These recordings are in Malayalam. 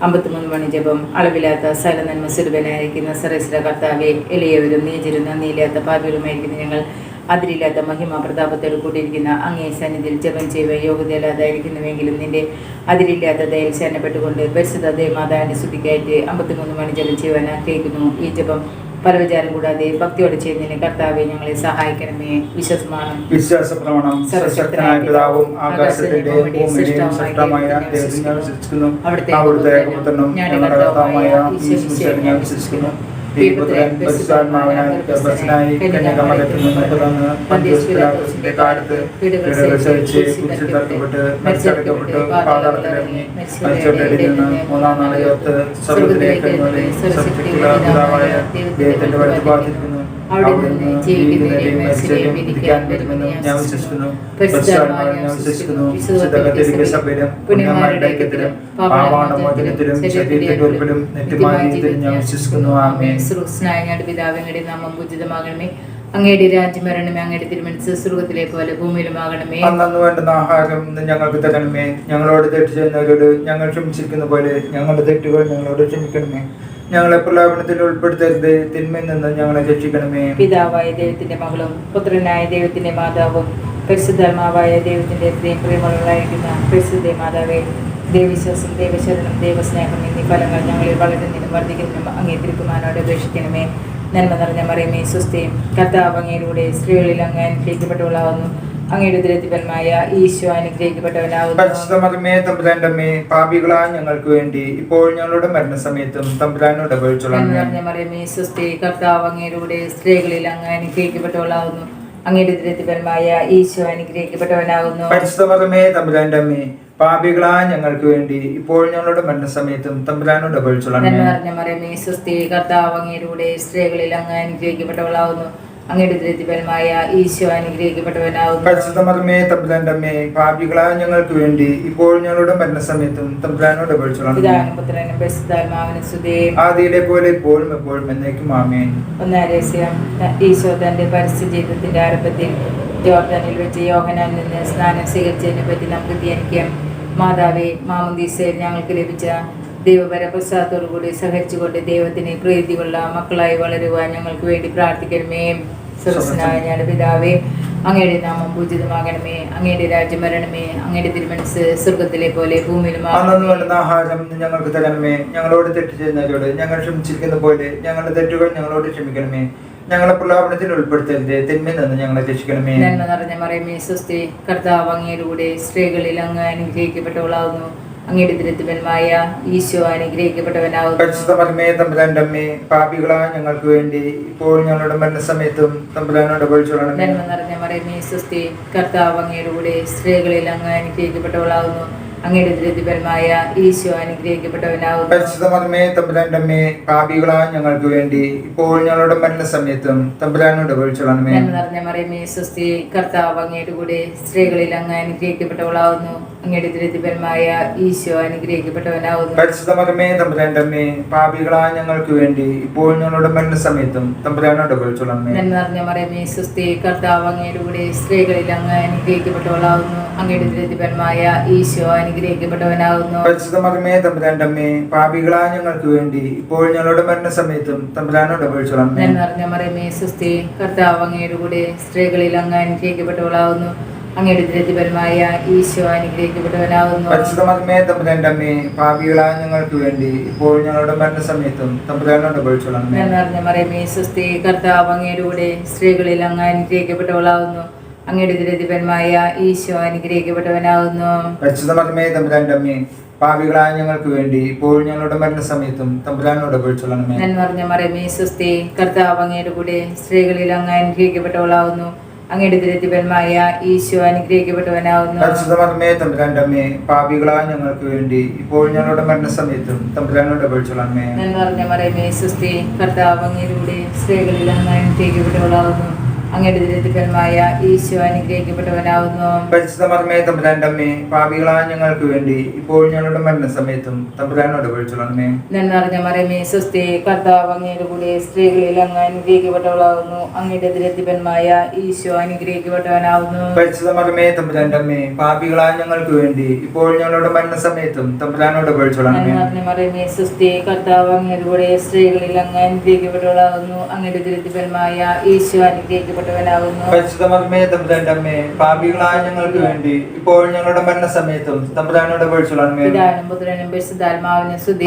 അമ്പത്തിമൂന്ന് മണി ജപം. അളവില്ലാത്ത സകല നന്മ സുലഭനായിരിക്കുന്ന സരസ്ര കർത്താവെ എളിയവരും നീചരും നന്ദിയില്ലാത്ത പാപികളുമായിരിക്കുന്ന ഞങ്ങൾ അതിരില്ലാത്ത മഹിമ പ്രതാപത്തോട് കൂടിയിരിക്കുന്ന അങ്ങേ സന്നിധിയിൽ ജപം ചെയ്യുക യോഗ്യതയില്ലാതായിരിക്കുന്നുവെങ്കിലും നിന്റെ അതിരില്ലാത്ത ദയൽ ശരണപ്പെട്ടുകൊണ്ട് പരിശുദ്ധ ദേവമാതാവിന്റെ സ്തുതിക്കായിട്ട് അമ്പത്തിമൂന്ന് മണി ജപം ചെയ്യുവാൻ ആഗ്രഹിക്കുന്നു ഈ ജപം പല വിചാരം കൂടാതെ ഭക്തിയോടെ ചെയ്യുന്നതിന് കർത്താവെ ഞങ്ങളെ സഹായിക്കണമേ. വിശ്വസമാണ് വിശ്വാസ പ്രമാണം സർവശക്തനായ പിതാവും ആകാശത്തിന്റെ ഭൂമിയുടെയും സൃഷ്ടമായ ദൈവത്തിൽ ഞാൻ വിശ്വസിക്കുന്നു അവിടുത്തെ പുത്രനും ഞങ്ങളുടെ കർത്താവുമായ ഈശ്വരൻ ഞാൻ വിശ്വസിക്കുന്നു ഈ പുത്രൻ പരിശുദ്ധാത്മാവിനാൽ ഗർഭസ്ഥനായി കന്യകമലത്തിൽ നിന്ന് പിറന്ന് പന്തിയോസ് കാലത്ത് കുറിച്ച് മരിച്ചടക്കപ്പെട്ട് പാതാളത്തിലിറങ്ങി മരിച്ചവരുടെ നിന്ന് മൂന്നാം നാളെ ഓർത്ത് സ്വർഗത്തിലേക്ക് വലത്ത് മരിച്ചവരെയും വിധിക്കാൻ വരുമെന്ന് ഞാൻ വിശ്വസിക്കുന്നു. ഞാൻ വിശ്വസിക്കുന്നു. വിശുദ്ധ കത്തോലിക്ക സഭയിലും പുണ്യന്മാരുടെ ഐക്യത്തിലും പാപാണമോചനത്തിലും ശരീരത്തിന്റെ ഉറപ്പിലും നിത്യമായ ജീവിതത്തിലും ഞാൻ വിശ്വസിക്കുന്നു. നാമം പൂജിതമാകണമേ. അങ്ങയുടെ രാജ്യം വരണമേ. അങ്ങയുടെ തിരുമനസ് സ്വർഗത്തിലെ പോലെ ഭൂമിയിലുമാകണമേ അന്നു വേണ്ടുന്ന ആഹാരം ഞങ്ങൾക്ക് തരണമേ. ഞങ്ങളോട് തെറ്റ് ചെയ്യുന്നവരോട് ഞങ്ങൾ ക്ഷമിച്ചിരിക്കുന്ന പോലെ ഞങ്ങളുടെ തെറ്റുകൾ ഞങ്ങളോട് ക്ഷമിക്കണമേ. ഞങ്ങളെ പ്രലോഭനത്തിൽ ഉൾപ്പെടുത്തരുത്. തിന്മയിൽ നിന്ന് ഞങ്ങളെ രക്ഷിക്കണമേ. പിതാവായ ദൈവത്തിന്റെ മകളും പുത്രനായ ദൈവത്തിന്റെ മാതാവും പരിശുദ്ധാത്മാവായ ദൈവത്തിന്റെ പ്രിയമുള്ളതായിരിക്കുന്ന പരിശുദ്ധ മാതാവേ ദൈവവിശ്വാസം ദൈവശരണം ദൈവസ്നേഹം എന്നീ ഫലങ്ങൾ ഞങ്ങളിൽ വളരുന്നതിനും വർദ്ധിക്കുന്നതിനും അങ്ങേ തിരുക്കുമാനോട് അപേക്ഷിക്കണമേ. നന്മ നിറഞ്ഞ മറിയമേ സ്വസ്ഥയും കർത്താവ് സ്ത്രീകളിൽ അങ്ങ് അനുഗ്രഹിക്കപ്പെട്ടവളാവുന്നു അങ്ങയുടെ ഈശോ അനുഗ്രഹിക്കപ്പെട്ടവനാവുന്നു. പാപികളായ ഞങ്ങൾക്ക് വേണ്ടി ഇപ്പോൾ ഞങ്ങളുടെ മരണസമയത്തും തമ്പുരാനോട് മറിയമേ സുസ്ഥി കർത്താവ് അങ്ങയിലൂടെ സ്ത്രീകളിൽ അങ്ങ് അനുഗ്രഹിക്കപ്പെട്ടവളാവുന്നു. അങ്ങയുടെ ദുരതിപരമായ ഈശോ അനുഗ്രഹിക്കപ്പെട്ടവനാവുന്നു. പരിശുദ്ധമതമേ തമ്പുരാന്റെ അമ്മേ പാപികളായ ഞങ്ങൾക്ക് വേണ്ടി ഇപ്പോൾ ഞങ്ങളുടെ മരണസമയത്തും തമ്പുരാനോട് അപേക്ഷിച്ചോളാം. നന്മ നിറഞ്ഞ മറിയമേ സുസ്ഥി കർത്താവ് അങ്ങയിലൂടെ സ്ത്രീകളിൽ അങ്ങ് അനുഗ്രഹിക്കപ്പെട്ടവളാവുന്നു. അങ്ങയുടെ ദുരതിപരമായ ഈശോ അനുഗ്രഹിക്കപ്പെട്ടവനാവുന്നു. പരിശുദ്ധമതമേ തമ്പുരാന്റെ അമ്മേ പാപികളായ ഞങ്ങൾക്ക് വേണ്ടി ഇപ്പോൾ ഞങ്ങളുടെ മരണസമയത്തും തമ്പുരാനോട് ആദിയിലെ പോലെ ഇപ്പോഴും എപ്പോഴും എന്നേക്കും ഒന്നാരസ്യം ഈശോ തന്റെ പരസ്യ ജീവിതത്തിന്റെ ആരംഭത്തിൽ ജോർദാനിൽ വെച്ച് യോഹനാൻ നിന്ന് സ്നാനം സ്വീകരിച്ചതിനെ പറ്റി നമുക്ക് ധ്യാനിക്കാം. മാതാവേ മാമുദീസയിൽ ഞങ്ങൾക്ക് ലഭിച്ച ദൈവപരപ്രസാദത്തോടുകൂടി സഹരിച്ചുകൊണ്ട് ദൈവത്തിന് പ്രീതിയുള്ള മക്കളായി വളരുവാൻ ഞങ്ങൾക്ക് വേണ്ടി പ്രാർത്ഥിക്കണമേ. സുരസനായ ഞങ്ങളുടെ പിതാവേ അങ്ങയുടെ നാമം പൂജിതമാകണമേ അങ്ങയുടെ രാജ്യം വരണമേ. അങ്ങയുടെ തിരുമനസ് സ്വർഗത്തിലെ പോലെ ഭൂമിയിലും ആഹാരം ഞങ്ങൾക്ക് തരണമേ. ഞങ്ങളോട് തെറ്റ് ചെയ്യുന്നവരോട് ഞങ്ങൾ ക്ഷമിച്ചിരിക്കുന്ന പോലെ ഞങ്ങളുടെ തെറ്റുകൾ ഞങ്ങളോട് ക്ഷമിക്കണമേ. ഞങ്ങളെ പ്രലോഭനത്തിൽ ഉൾപ്പെടുത്തരുത്. തിന്മയിൽ നിന്ന് ഞങ്ങളെ രക്ഷിക്കണമേ. നന്മ നിറഞ്ഞ മറിയമേ സ്വസ്തി കർത്താവ് അങ്ങയിലൂടെ സ്ത്രീകളിൽ അങ്ങ് അനുഗ്രഹിക്കപ്പെട്ടവളാവുന്നു അങ്ങയുടെ ദുരിതപരമായ ഈശോ അനുഗ്രഹിക്കപ്പെട്ടവനാവുന്നു. പാപികളാ ഞങ്ങൾക്ക് വേണ്ടി ഇപ്പോൾ ഞങ്ങളുടെ മരണസമയത്തും തമ്പുരാനോട് നിറഞ്ഞ മറിയമേ സ്വസ്തി കർത്താവ് അങ്ങയിലൂടെ സ്ത്രീകളിൽ അങ്ങ് അനുഗ്രഹിക്കപ്പെട്ടവളാവുന്നു. അങ്ങയുടെ ദുരിതപരമായ ഈശോ അനുഗ്രഹിക്കപ്പെട്ടവനാവുന്നു. പരിശുദ്ധ പരമേ തമ്പുരാന്റെ അമ്മേ പാപികളായ ഞങ്ങൾക്ക് വേണ്ടി ഇപ്പോൾ ഞങ്ങളുടെ മരണസമയത്തും തമ്പുരാനോട് നന്മ നിറഞ്ഞ മറിയമേ സ്വസ്തി കർത്താവ് അങ്ങയുടെ കൂടെ സ്ത്രീകളിൽ അങ്ങ് അനുഗ്രഹിക്കപ്പെട്ടവളാവുന്നു. അങ്ങയുടെ ദുരിതപരമായ ഈശോ അനുഗ്രഹിക്കപ്പെട്ടവനാവുന്നു. പരിശുദ്ധ പരമേ തമ്പുരാന്റെ അമ്മേ പാപികളായ ഞങ്ങൾക്ക് വേണ്ടി ഇപ്പോൾ ഞങ്ങളുടെ മരണസമയത്തും തമ്പുരാനോട് നന്മ നിറഞ്ഞ മറിയമേ സ്വസ്തി കർത്താവ് അങ്ങയുടെ കൂടെ സ്ത്രീകളിൽ അങ്ങ് അനുഗ്രഹിക്കപ്പെട്ടവളാവുന്നു. അങ്ങയുടെ ദുരിതപരമായ ഈശോ അനുഗ്രഹിക്കപ്പെട്ടവനാവുന്നു പരിശുദ്ധ മകമേ തമ്പുരാന്റെ അമ്മേ പാപികളായ ഞങ്ങൾക്ക് വേണ്ടി ഇപ്പോൾ ഞങ്ങളുടെ മരണസമയത്തും തമ്പുരാനോട് അപേക്ഷിച്ചോളാം ഞാൻ നിറഞ്ഞ മറിയമേ സുസ്ഥി കർത്താവ് അങ്ങയുടെ കൂടെ സ്ത്രീകളിൽ അങ്ങ് അനുഗ്രഹിക്കപ്പെട്ടവളാകുന്നു അങ്ങയുടെ ദുരിതപരമായ ഈശോ അനുഗ്രഹിക്കപ്പെട്ടവനാവുന്നു. പരിശുദ്ധമേ തമ്പുരാന്റെ അമ്മേ പാപികളായ ഞങ്ങൾക്ക് വേണ്ടി ഇപ്പോൾ ഞങ്ങളുടെ മരണസമയത്തും തമ്പുരാനോട് അപേക്ഷിച്ചോളാം ഞാൻ നിറഞ്ഞ മറിയമേ സുസ്ഥി കർത്താവ് അങ്ങയുടെ കൂടെ സ്ത്രീകളിൽ അങ്ങ് അനുഗ്രഹിക്കപ്പെട്ടവളാവുന്നു. അങ്ങയുടെ ദുരധിപന്മായ ഈശോ അനുഗ്രഹിക്കപ്പെട്ടവനാകുന്നു. പരിശുദ്ധ മരമേ അമ്മേ പാപികളായ ഞങ്ങൾക്ക് വേണ്ടി ഇപ്പോൾ ഞങ്ങളുടെ മരണസമയത്തും തമ്പുരാനോട് അപേക്ഷിച്ചോളണമേ. നന്മ നിറഞ്ഞ മറിയമേ സുസ്ഥി കർത്താവ് അങ്ങയുടെ കൂടെ സ്ത്രീകളിൽ അങ്ങ് അനുഗ്രഹിക്കപ്പെട്ടവളാവുന്നു അങ്ങയുടെ ദുരിതപരമായ ഈശോ അനുഗ്രഹിക്കപ്പെട്ടവനാവുന്നു പരിശുദ്ധമർമ്മേ മരമേ അമ്മേ പാപികളായ ഞങ്ങൾക്ക് വേണ്ടി ഇപ്പോൾ ഞങ്ങളുടെ മരണസമയത്തും തമ്പുരാനോട് അപേക്ഷിച്ചോളണമേ. നന്മ നിറഞ്ഞ മറിയമേ സുസ്ഥി കർത്താവ് അങ്ങയുടെ കൂടെ സ്ത്രീകളിൽ അങ്ങ് അനുഗ്രഹിക്കപ്പെട്ടവളാവുന്നു അങ്ങയുടെ ദുരിതഫലമായ ഈശോ അനുഗ്രഹിക്കപ്പെട്ടവനാവുന്നു. പരിശുദ്ധ തമ്പുരാന്റമ്മേ പാപികളായ ഞങ്ങൾക്ക് വേണ്ടി ഇപ്പോൾ ഞങ്ങളുടെ മരണസമയത്തും തമ്പുരാനോട് വിളിച്ചോളണമേ നന്നറിഞ്ഞ മറിയമേ സ്വസ്തി കർത്താവ് അങ്ങയുടെ കൂടെ സ്ത്രീകളിൽ അങ്ങ് അനുഗ്രഹിക്കപ്പെട്ടവളാകുന്നു. അങ്ങയുടെ ദുരിതഫലമായ ഈശോ അനുഗ്രഹിക്കപ്പെട്ടവനാവുന്നു. പരിശുദ്ധ തമ്പുരാന്റമ്മേ പാപികളായ ഞങ്ങൾക്ക് വേണ്ടി ഇപ്പോൾ ഞങ്ങളുടെ മരണസമയത്തും തമ്പുരാനോട് വിളിച്ചോളണമേ നന്നറിഞ്ഞ മറിയമേ സ്വസ്തി കർത്താവ് അങ്ങയുടെ കൂടെ സ്ത്രീകളിൽ അങ്ങ് അനുഗ്രഹിക്കപ്പെട്ടവളാകുന്നു. അങ്ങയുടെ ദുരിതഫലമായ ഈശോ അനുഗ്രഹിക്കപ്പെട്ടവനാകുന്നു പരിശുദ്ധ മർമ്മേ തമ്പുരാന്റെ അമ്മേ പാപികളായ ഞങ്ങൾക്ക് വേണ്ടി ഇപ്പോൾ ഞങ്ങളുടെ മരണസമയത്തും തമ്പുരാനോട്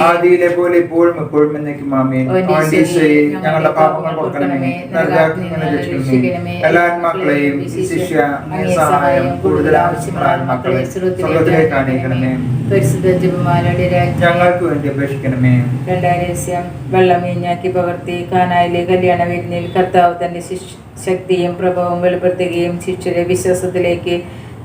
ആദിയിലെ പോലെ ഇപ്പോഴും എപ്പോഴും എന്നേക്കും ഞങ്ങളുടെ പാപങ്ങൾ രക്ഷിക്കണമേ. എല്ലാ ആത്മാക്കളെയും സഹായം കൂടുതൽ ആവശ്യമുള്ള ആത്മാക്കളെ സ്വർഗത്തിലേക്ക് അണിയിക്കണമേ ഞങ്ങൾക്ക് അപേക്ഷിക്കണമേ. രണ്ടാം രഹസ്യം. വെള്ളം വീഞ്ഞാക്കി പകർത്തി കാനായിലെ കല്യാണ വിരുന്നിൽ കർത്താവ് തന്റെ ശിഷ്- ശക്തിയും പ്രഭവവും വെളിപ്പെടുത്തുകയും ശിഷ്യരെ വിശ്വാസത്തിലേക്ക്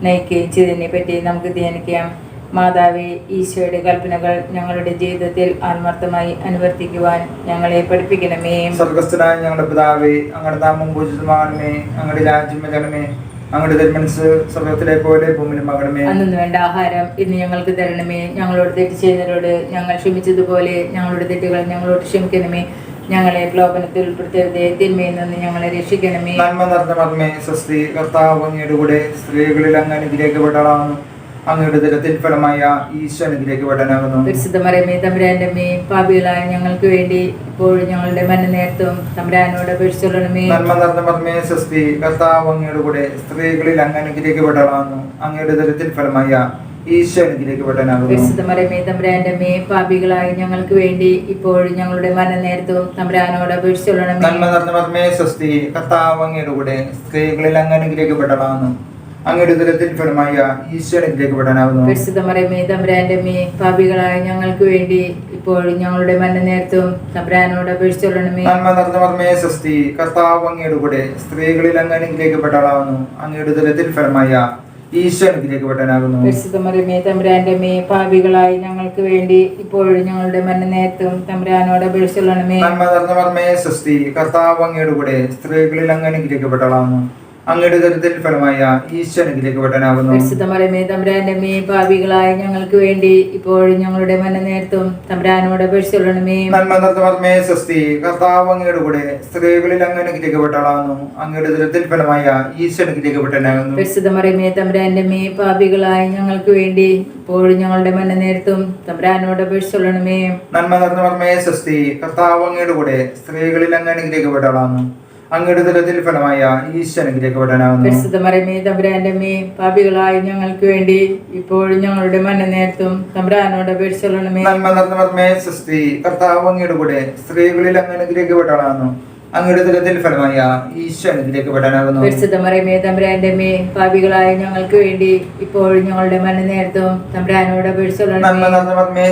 നയിക്കുകയും ചെയ്തതിനെ പറ്റി നമുക്ക് ധ്യാനിക്കാം. മാതാവി ഈശോയുടെ കൽപ്പനകൾ ഞങ്ങളുടെ ജീവിതത്തിൽ ആത്മാർത്ഥമായി അനുവർത്തിക്കുവാൻ ഞങ്ങളെ പഠിപ്പിക്കണമേ. സ്വർഗസ്ഥനായ ഞങ്ങളുടെ പിതാവേ അങ്ങയുടെ നാമം പൂജിതമാകണമേ. അങ്ങയുടെ രാജ്യം വരണമേ. അങ്ങയുടെ തിരുമനസ് സ്വർഗത്തിലെ പോലെ ഭൂമിയിലും ആകണമേ അന്നു വേണ്ട ആഹാരം ഇന്ന് ഞങ്ങൾക്ക് തരണമേ. ഞങ്ങളോട് തെറ്റ് ചെയ്യുന്നവരോട് ഞങ്ങൾ ക്ഷമിച്ചതുപോലെ ഞങ്ങളുടെ തെറ്റുകൾ ഞങ്ങളോട് ക്ഷമിക്കണമേ. ഞങ്ങളെ പ്രലോഭനത്തിൽ ഉൾപ്പെടുത്തരുതേ. തിന്മയിൽ നിന്ന് ഞങ്ങളെ രക്ഷിക്കണമേ. നന്മ നിറഞ്ഞ മർമ്മേ സ്വസ്തി കർത്താവ് അങ്ങയുടെ കൂടെ സ്ത്രീകളിൽ അങ്ങ് അനുഗ്രഹിക്കപ്പെട്ടളാകുന്നു അങ്ങയുടെ ദിനത്തിൽ ഫലമായ ഈശോ അനുഗ്രഹിക്കപ്പെടാനാകുന്നു പരിശുദ്ധമറിയമേ തമ്പുരാന്റെ മേ പാപികളായ ഞങ്ങൾക്ക് വേണ്ടി ഇപ്പോഴും ഞങ്ങളുടെ മരണനേരത്തും തമ്പുരാനോട് അപേക്ഷിച്ചുള്ളണമേ നന്മ നിറഞ്ഞ മർമ്മേ സ്വസ്തി കർത്താവ് അങ്ങയുടെ കൂടെ സ്ത്രീകളിൽ അങ്ങ് അനുഗ്രഹിക്കപ്പെട്ടളാകുന്നു അങ്ങയുടെ ദിനത്തിൽ ഫലമായ ഞങ്ങൾക്ക് വേണ്ടി ഇപ്പോഴും ഞങ്ങളുടെ മരണനേരത്തും തമ്പുരാനോട് അപേക്ഷിച്ചുള്ളണമേ നന്മ നിറഞ്ഞ മർമ്മേ സ്വസ്തി കർത്താവ് അങ്ങയുടെ കൂടെ സ്ത്രീകളിൽ അങ്ങ് അങ്ങയുടെ ഫലമായ തമ്പുരാന്റെ പാപികളായ ഞങ്ങൾക്ക് വേണ്ടി ഇപ്പോഴും ഞങ്ങളുടെ മരണനേരത്തും തമ്പുരാനോട് അപേക്ഷിച്ചുള്ളണമേ നന്മ നിറഞ്ഞ മർമ്മേ സ്വസ്തി കർത്താവ് അങ്ങയുടെ കൂടെ സ്ത്രീകളിൽ അങ്ങ് അനുഗ്രഹിക്കപ്പെട്ടളാകുന്നു അങ്ങയുടെ ദുരത്തിൽ ഫലമായ തമ്പുരാന്റെ പാപികളായ ഞങ്ങൾക്ക് വേണ്ടി ഇപ്പോഴും ഞങ്ങളുടെ മരണനേരത്തും തമ്പുരാനോട് അപേക്ഷിച്ചുള്ളണമേ. കർത്താവ് അങ്ങയുടെ കൂടെ സ്ത്രീകളിൽ അങ്ങ് അനുഗ്രഹിക്കപ്പെട്ടളാകുന്നു അങ്ങയുടെ ദരിദ്രത്തിൽ ഫലമായ ഈശ്വരനിലേക്ക് അനുഗ്രഹിക്കപ്പെട്ടനാകുന്നു പരിശുദ്ധ മറിയമേ തമ്പുരാന്റെ അമ്മേ പാപികളായ ഞങ്ങൾക്ക് വേണ്ടി ഇപ്പോഴും ഞങ്ങളുടെ മരണനേരത്തും തമ്പുരാനോട് അപേക്ഷിച്ചുള്ളണമേ നന്മ സ്വസ്തി കർത്താവ് അങ്ങയുടെ കൂടെ സ്ത്രീകളിൽ അങ്ങനെ അങ്ങയുടെ ദരിദ്രത്തിൽ ഫലമായ ഈശ്വരനിലേക്ക് അനുഗ്രഹിക്കപ്പെട്ടനാകുന്നു പരിശുദ്ധമറിയമേ തമ്പുരാന്റെ അമ്മേ പാപികളായ ഞങ്ങൾക്ക് വേണ്ടി ഇപ്പോഴും ഞങ്ങളുടെ മരണനേരത്തും തമ്പുരാനോട് അപേക്ഷിച്ചുള്ളണമേ നന്മ മർമ്മേ സ്വസ്തി കർത്താവ് അങ്ങയുടെ കൂടെ സ്ത്രീകളിൽ അങ്ങ് അനുഗ്രഹിക്കപ്പെട്ടളാകുന്നു അങ്ങയുടെ ഫലമായ ഈശോ അനുഗ്രഹിക്കപ്പെട്ടനാകുന്നു പരിശുദ്ധ മറിയമേ തമ്പുരാന്റെ അമ്മേ പാപികളായ ഞങ്ങൾക്ക് വേണ്ടി ഇപ്പോഴും ഞങ്ങളുടെ മരണനേരത്തും തമ്പുരാനോട് നന്മ കർത്താവ് അങ്ങയുടെ കൂടെ സ്ത്രീകളിൽ അങ്ങ് അങ്ങയുടെ ഫലമായ തമ്പുരാന്റെ പാപികളായ ഞങ്ങൾക്ക് വേണ്ടി ഇപ്പോഴും ഞങ്ങളുടെ മരണനേരത്തും തമ്പുരാനോട് അപേക്ഷിച്ചുള്ളണമേ നന്മ നിറഞ്ഞ മർമ്മേ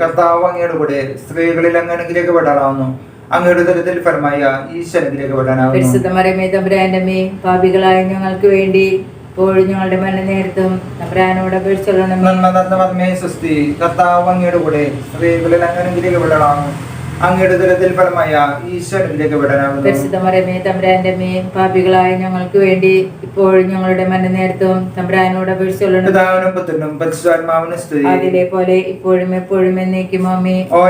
കർത്താവ് അങ്ങയുടെ കൂടെ സ്ത്രീകളിൽ അങ്ങ് അനുഗ്രഹിക്കപ്പെടാനാവുന്നു അങ്ങയുടെ ദരിദ്രത്തിൽ ഫലമായ ഈശ്വരത്തിലേക്ക് അനുഗ്രഹിക്കപ്പെടാനാകുന്നു പരിശുദ്ധ മറിയമേ തമ്പുരാന്റെ പാപികളായ ഞങ്ങൾക്ക് വേണ്ടി ഇപ്പോഴും ഞങ്ങളുടെ മരണനേരത്തും തമ്പുരാനോട് അപേക്ഷിച്ചുള്ളണമേ നന്മ സ്വസ്തി കർത്താവ് അങ്ങയുടെ കൂടെ സ്ത്രീകളിൽ അങ്ങനെ അനുഗ്രഹിക്കപ്പെടാനാവുന്നു അങ്ങയുടെ ദരിദ്രത്തിൽ ഫലമായ ഈശോ അനുഗ്രഹിക്കപ്പെടാനാകുന്നു പരിശുദ്ധ മറിയമേ തമ്പുരാന്റെ പാപികളായ ഞങ്ങൾക്ക് വേണ്ടി ഇപ്പോഴും ഞങ്ങളുടെ മരണനേരത്തും തമ്പുരാനോട് അതേപോലെ പരിശുദ്ധാത്മാവിനും സ്തുതി. അതിലെ പോലെ ഇപ്പോഴും എപ്പോഴും എന്നേക്കും അമ്മേ ഓ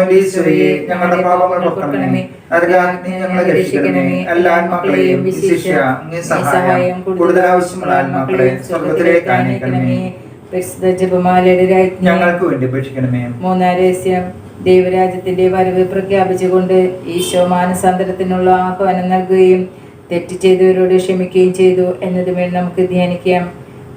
ഞങ്ങളുടെ പാപങ്ങൾ പൊറുക്കണമേ നരകാഗ്നി ഞങ്ങളെ രക്ഷിക്കണമേ. എല്ലാ ആത്മാക്കളെയും വിശിഷ്യ അങ്ങേ സഹായം കൂടുതൽ ആവശ്യമുള്ള ആത്മാക്കളെ സ്വർഗത്തിലേക്ക് അയക്കണമേ പരിശുദ്ധ ജപമാലയുടെ രാജ്ഞി ഞങ്ങൾക്ക് വേണ്ടി അപേക്ഷിക്കണമേ മൂന്നാം രഹസ്യം ദൈവരാജ്യത്തിന്റെ വരവ് പ്രഖ്യാപിച്ചുകൊണ്ട് ഈശോ മാനസാന്തരത്തിനുള്ള ആഹ്വാനം നൽകുകയും തെറ്റ് ചെയ്തവരോട് ക്ഷമിക്കുകയും ചെയ്തു എന്നതുമേൽ നമുക്ക് ധ്യാനിക്കാം.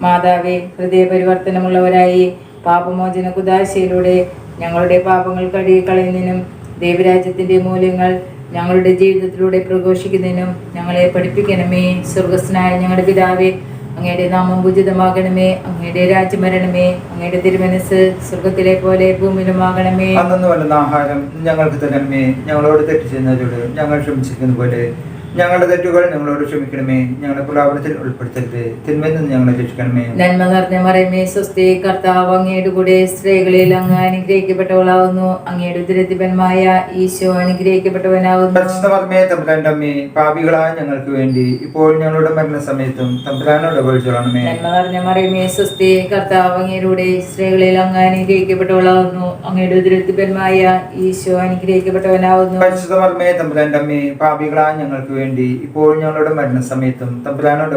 മാതാവെ ഹൃദയപരിവർത്തനമുള്ളവരായി പാപമോചന കുദാശയിലൂടെ ഞങ്ങളുടെ പാപങ്ങൾ കഴുകി കളയുന്നതിനും ദൈവരാജ്യത്തിന്റെ മൂല്യങ്ങൾ ഞങ്ങളുടെ ജീവിതത്തിലൂടെ പ്രഘോഷിക്കുന്നതിനും ഞങ്ങളെ പഠിപ്പിക്കണമേ. സ്വർഗസ്നായ ഞങ്ങളുടെ പിതാവേ അങ്ങയുടെ നാമം ഉചിതമാകണമേ അങ്ങയുടെ രാജ്യം വരണമേ അങ്ങയുടെ തിരുമനസ് സ്വർഗത്തിലെ പോലെ ഭൂമിയിലുമാകണമേ. അന്നു വല്ലുന്ന ആഹാരം ഞങ്ങൾക്ക് തരണമേ. ഞങ്ങളോട് തെറ്റ് ചെയ്യുന്നവരോട് ഞങ്ങൾ ക്ഷമിച്ചിരിക്കുന്ന പോലെ ഞങ്ങളുടെ തെറ്റുകൾ ഞങ്ങളോട് ക്ഷമിക്കണമേ. ഞങ്ങളുടെ പ്രലാപനത്തിൽ ഉൾപ്പെടുത്തരുത്. തിന്മയിൽ നിന്ന് ഞങ്ങളെ രക്ഷിക്കണമേ. നന്മ നിറഞ്ഞ മറിയമേ സ്വസ്തി കർത്താവ് അങ്ങയുടെ കൂടെ സ്ത്രീകളിൽ അങ്ങ് അനുഗ്രഹിക്കപ്പെട്ടവളാവുന്നു. അങ്ങയുടെ ദുരതിപന്മായ ഈശോ അനുഗ്രഹിക്കപ്പെട്ടവനാവുന്നു. അമ്മേ പാപികളായ ഞങ്ങൾക്ക് വേണ്ടി ഇപ്പോൾ ഞങ്ങളുടെ മരണ സമയത്തും തമ്പുരാനോട് അപേക്ഷിച്ചോളണമേ നന്മ നിറഞ്ഞ മറിയമേ സ്വസ്തി കർത്താവ് അങ്ങയുടെ സ്ത്രീകളിൽ അങ്ങ് അനുഗ്രഹിക്കപ്പെട്ടവളാവുന്നു. അങ്ങയുടെ ദുരതിപന്മായ ഈശോ അനുഗ്രഹിക്കപ്പെട്ടവനാവുന്നു. പരിശുദ്ധമർമ്മേ തമ്പുരാന്റെ അമ്മേ പാപികളായ ഞങ്ങൾക്ക് വേണ്ടി ഇപ്പോൾ ഞങ്ങളുടെ മരണസമയത്തും തമ്പുരാനോട്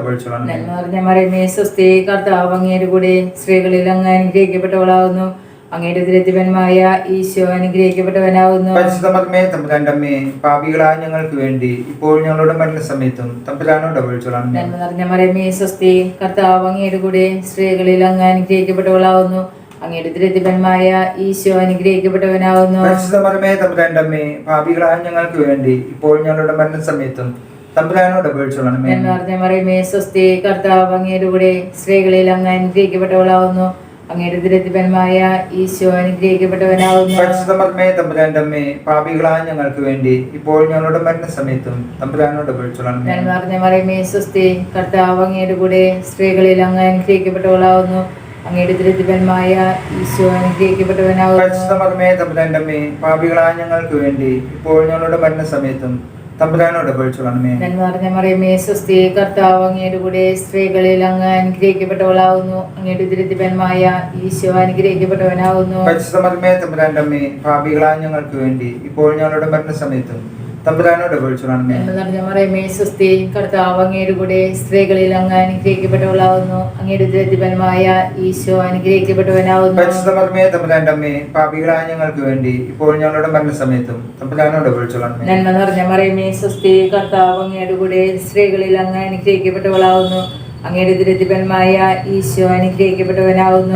നിറഞ്ഞ മറിയമേ സ്വസ്തി കർത്താവ് അങ്ങയുടെ കൂടെ സ്ത്രീകളിൽ അങ്ങ് അനുഗ്രഹിക്കപ്പെട്ടവളാവുന്നു. അങ്ങയുടെ ഉദരത്തിപന്മായ ഈശോ അനുഗ്രഹിക്കപ്പെട്ടവനാവുന്നു. പരിശുദ്ധമേ തമ്പുരാന്റെ അമ്മേ പാപികളായ ഞങ്ങൾക്ക് വേണ്ടി ഇപ്പോൾ ഞങ്ങളുടെ മരണസമയത്തും തമ്പുരാനോട് അപേക്ഷിച്ചോളാം. നന്മ നിറഞ്ഞ മറിയമേ സ്വസ്തി കർത്താവ് അങ്ങയുടെ കൂടെ സ്ത്രീകളിൽ അങ്ങ് അനുഗ്രഹിക്കപ്പെട്ടവളാവുന്നു. അങ്ങയുടെ ദുരിതപന്മായ ഈശോ അനുഗ്രഹിക്കപ്പെട്ടവനാവുന്നു. പരിശുദ്ധമർമ്മേ തമ്പുരാന്റെ അമ്മേ പാപികളായ ഞങ്ങൾക്ക് വേണ്ടി ഇപ്പോൾ ഞങ്ങളുടെ മരണസമയത്തും തമ്പുരാനോട് അപേക്ഷിച്ചോളണമേ. മറിയമേ സ്വസ്തി കർത്താവ് അങ്ങയുടെ കൂടെ സ്ത്രീകളിൽ അങ്ങ് അനുഗ്രഹിക്കപ്പെട്ടവളാവുന്നു. അങ്ങയുടെ ദുരിതപന്മായ ഈശോ അനുഗ്രഹിക്കപ്പെട്ടവനാവുന്നു. പരിശുദ്ധമർമ്മേ തമ്പുരാന്റെ അമ്മേ പാപികളായ ഞങ്ങൾക്ക് വേണ്ടി ഇപ്പോൾ ഞങ്ങളുടെ മരണസമയത്തും തമ്പുരാനോട് അപേക്ഷിച്ചോളണമേ. മറിയമേ സ്വസ്തി കർത്താവ് അങ്ങയുടെ കൂടെ സ്ത്രീകളിൽ അങ്ങ് അനുഗ്രഹിക്കപ്പെട്ടവളാവുന്നു. അങ്ങയുടെ ദുരിതപന്മായ ഈശോ അമ്മേ പാപികളായ ഞങ്ങൾക്ക് വേണ്ടി ഇപ്പോൾ ഞങ്ങളുടെ മരണസമയത്തും തമ്പുരാനോട് നന്മ മറിയമേ സ്വസ്തി കർത്താവ് അങ്ങയുടെ കൂടെ സ്ത്രീകളിൽ അങ്ങ് അനുഗ്രഹിക്കപ്പെട്ടവളാവുന്നു. അങ്ങയുടെ ദരിദ്രന്മായ ഈശോ പരിശുദ്ധമർമ്മേ തമ്പുരാന്റെ അമ്മേ പാപികളായ ഞങ്ങൾക്ക് വേണ്ടി ഇപ്പോൾ ഞങ്ങളുടെ മരണസമയത്തും തമ്പുരാനോട് നിറഞ്ഞ മറിയമേ സ്വസ്തി കർത്താവ് അങ്ങയുടെ കൂടെ സ്ത്രീകളിൽ അങ്ങ് അനുഗ്രഹിക്കപ്പെട്ടവളാവുന്നു. അങ്ങയുടെ ദുരിതപന്മായ ഈശോ അനുഗ്രഹിക്കപ്പെട്ടവനാവുന്നു. പരിശുദ്ധമർമ്മേ തമ്പുരാന്റെ അമ്മേ പാപികളായ ഞങ്ങൾക്ക് വേണ്ടി ഇപ്പോൾ ഞങ്ങളുടെ മരണസമയത്തും തമ്പുരാനോട് നന്മ നിറഞ്ഞ മറിയമേ സ്വസ്തി കർത്താവ് അങ്ങയുടെ കൂടെ സ്ത്രീകളിൽ അങ്ങ് അനുഗ്രഹിക്കപ്പെട്ടവളാവുന്നു. അങ്ങയുടെ ദുരിതപന്മായ ഈശോ അനുഗ്രഹിക്കപ്പെട്ടവനാവുന്നു.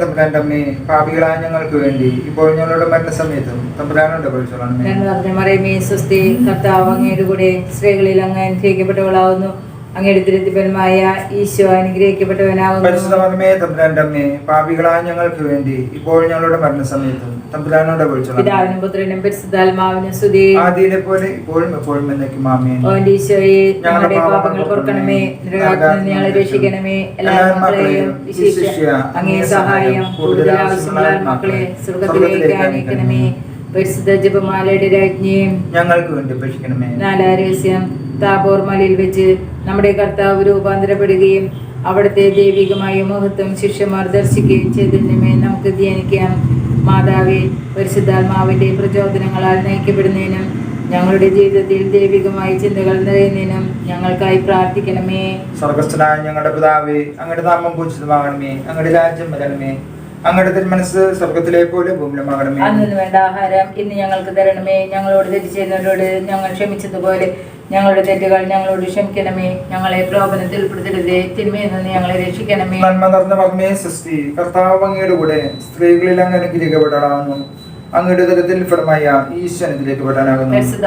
തമ്പുരാന്റെ അമ്മേ പാപികളായ ഞങ്ങൾക്ക് വേണ്ടി. ഇപ്പോൾ ഞങ്ങളുടെ മരണസമയത്തും തമ്പുരാനോട് മറിയമേ സ്വസ്തി കർത്താവ് അങ്ങയുടെ കൂടെ സ്ത്രീകളിൽ അങ്ങ് അനുഗ്രഹിക്കപ്പെട്ടവളാവുന്നു. അങ്ങയുടെ ദുരിതപന്മായ ഈശോ അനുഗ്രഹിക്കപ്പെട്ടവനാവുന്നു. പരിശുദ്ധമർമ്മേ തമ്പുരാന്റെ അമ്മേ പാപികളായ ഞങ്ങൾക്ക് വേണ്ടി. ഇപ്പോൾ ഞങ്ങളുടെ മരണസമയത്തും തമ്പുരാനോട് അപേക്ഷിച്ചോളണമേ പിതാവിനും പുത്രനും പരിശുദ്ധാത്മാവിനും സ്തുതി. ആദ്യയിലെ പോലെ ഇപ്പോഴും എപ്പോഴും എന്നേക്കും ആമേൻ. ഓന്റെ ഈശോയെ ഞങ്ങളുടെ പാപങ്ങൾ പൊറുക്കണമേ ഞങ്ങളെ രക്ഷിക്കണമേ. എല്ലാ മക്കളെയും വിശേഷിച്ച് അങ്ങേ സഹായം കൂടുതൽ ആവശ്യമുള്ള മക്കളെ സ്വർഗത്തിലേക്ക് അയക്കണമേ. പരിശുദ്ധ ജപമാലയുടെ രാജ്ഞിയും ഞങ്ങൾക്ക് വേണ്ടി അപേക്ഷിക്കണമേ നാലാം രഹസ്യം താബോർ മലയിൽ വെച്ച് നമ്മുടെ കർത്താവ് രൂപാന്തരപ്പെടുകയും അവിടുത്തെ ദൈവികമായ മഹത്വം ശിഷ്യമാർ ദർശിക്കുകയും ചെയ്തതിനുമേ നമുക്ക് ധ്യാനിക്കാം. മാതാവേ പരിശുദ്ധാത്മാവിന്റെ പ്രചോദനങ്ങളാൽ നയിക്കപ്പെടുന്നതിനും ഞങ്ങളുടെ ജീവിതത്തിൽ ദൈവികമായി ചിന്തകൾ നിറയുന്നതിനും ഞങ്ങൾക്കായി പ്രാർത്ഥിക്കണമേ. സ്വർഗസ്ഥനായ ഞങ്ങളുടെ പിതാവേ അങ്ങയുടെ നാമം പൂജിതമാകണമേ. അങ്ങയുടെ രാജ്യം വരണമേ. അങ്ങയുടെ തിരുമനസ് സ്വർഗത്തിലെ പോലെ ഭൂമിലമാകണമേ അന്നു വേണ്ട ആഹാരം ഇന്ന് ഞങ്ങൾക്ക് തരണമേ. ഞങ്ങളോട് തെറ്റ് ചെയ്യുന്നവരോട് ഞങ്ങൾ ക്ഷമിച്ചതുപോലെ ഞങ്ങളുടെ തെറ്റുകൾ ഞങ്ങളോട് ക്ഷമിക്കണമേ. ഞങ്ങളെ പ്രലോഭനത്തിൽ തിന്മയിൽ നിന്ന് ഞങ്ങളെ രക്ഷിക്കണമേ. നന്മ നിറഞ്ഞ മർമ്മേ സൃഷ്ടി. കർത്താവ് അങ്ങയുടെ കൂടെ സ്ത്രീകളിൽ അങ്ങ് അനുഗ്രഹിക്കപ്പെടാവുന്നു അങ്ങയുടെ തരത്തിൽ ഫലമായ ഈശോ അനുഗ്രഹിക്കപ്പെടാനാകുന്നു. പരിശുദ്ധ